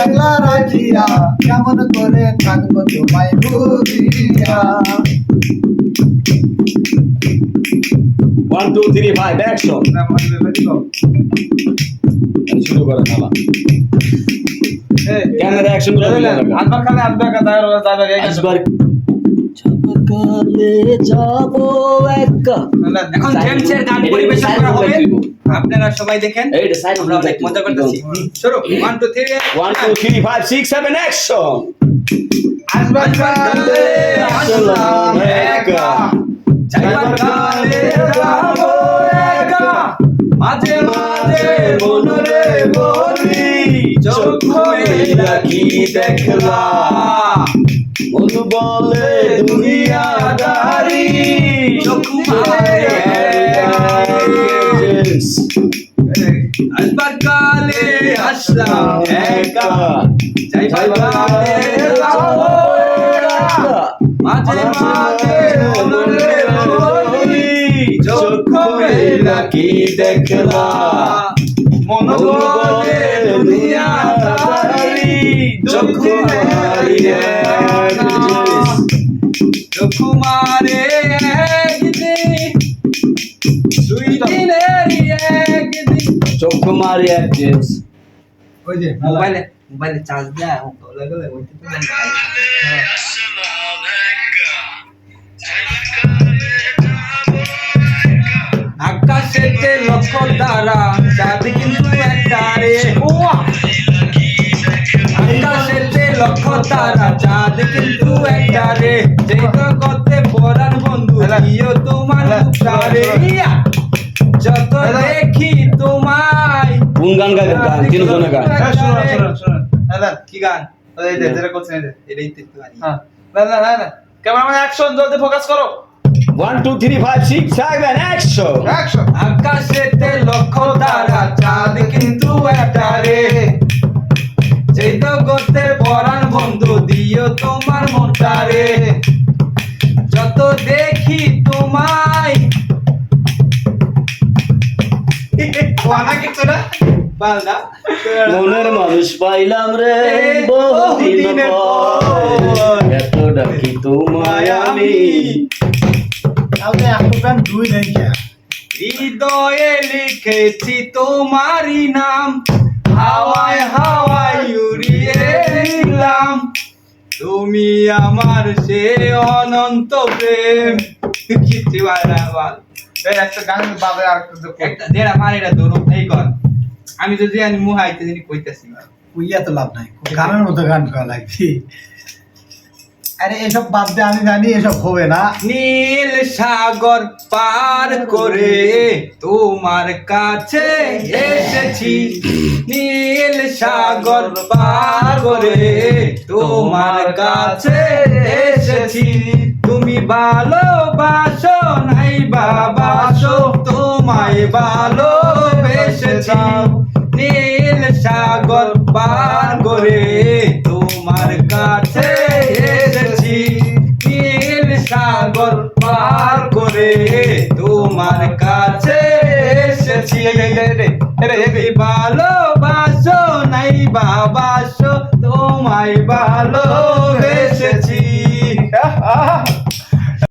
একলা রাখিয়া কেমন করে থাকব তোমায় ভুলিয়া one two three five action শুরু করে খেলা। ক্যামেরা অ্যাকশন করে দিলে আসবার কালে যাব একা এখন জেমসের গান পরিবেশন করা হবে। আপনারা সবাই দেখেন আমরা অনেক মজা করতেছি। শুরু one two three one two three five six seven action আসবার কালে আসলাম একা যাইবার কালে যাব একা মাঝে মাঝে মনরে বলি চোখ কি দেখলা মধু বলে দুনিয়াদারি চোখ মারে আসবার কালে আসলাম একা। যাইবার কালে মাঝে মাঝে মনরে বলি চোখ মেলা কি দেখলা। মন বলে দুনিয়াদারি চোখ মারিয়ে চোখ মারে একদিন দুই দিনের একদিন। চোখ মারি এক জেন্স ওই যে মোবাইলে মোবাইলে চার্জ দেয় লাগলে ওইটা তো আকাশেতে লক্ষ চাঁদ কিন্তু লক্ষ তারা চাঁদ কিন্তু একটা রে যেই করতে পড়ার বন্ধু দিও তোমার মুখটারে যত দেখি তোমায় কোন গান গাইবেন? গান তিনজনে গান। হ্যাঁ, কি গান? এই যে, যেটা করছেন এই যে। এটাই তো গান। হ্যাঁ, দেন, দেন, দেন। ক্যামেরাম্যান অ্যাকশন জলদি ফোকাস করো। One two three five six seven action action আকাশেতে দিও তোমার মনটা রে যত দেখি তোমায়। মনের মানুষ পাইলাম রে বহুদিন। এত ডাকি তোমায় আমি। তাহলে একটু দুই নেই হৃদয়ে লিখেছি তোমারই নাম। হাওয়ায় হাওয়ায় উড়িয়ে দিলাম। তুমি আমার সে অনন্ত প্রেম। কিচ্ছু আর না বল। এই একটা গান বাজে আর একটু দেখো। একটা দেড়া মার এটা ধরো এই কর। আমি যদি আমি মুহাইতে কইতেছি না। কইয়া তো লাভ নাই। গানের মতো গান করা লাগবে। আরে এসব বাদ দিয়ে আমি জানি এসব হবে না। নীল সাগর পার করে তোমার কাছে এসেছি। নীল সাগর পার করে তোমার কাছে এসেছি। তুমি ভালোবাসো নাই বাবাসো তোমায় ভালো ভালোবেসেছি। নীল সাগর পার করে তুমি ভালোবাসো নাই বাবাসো তোমায় ভালোবেসেছি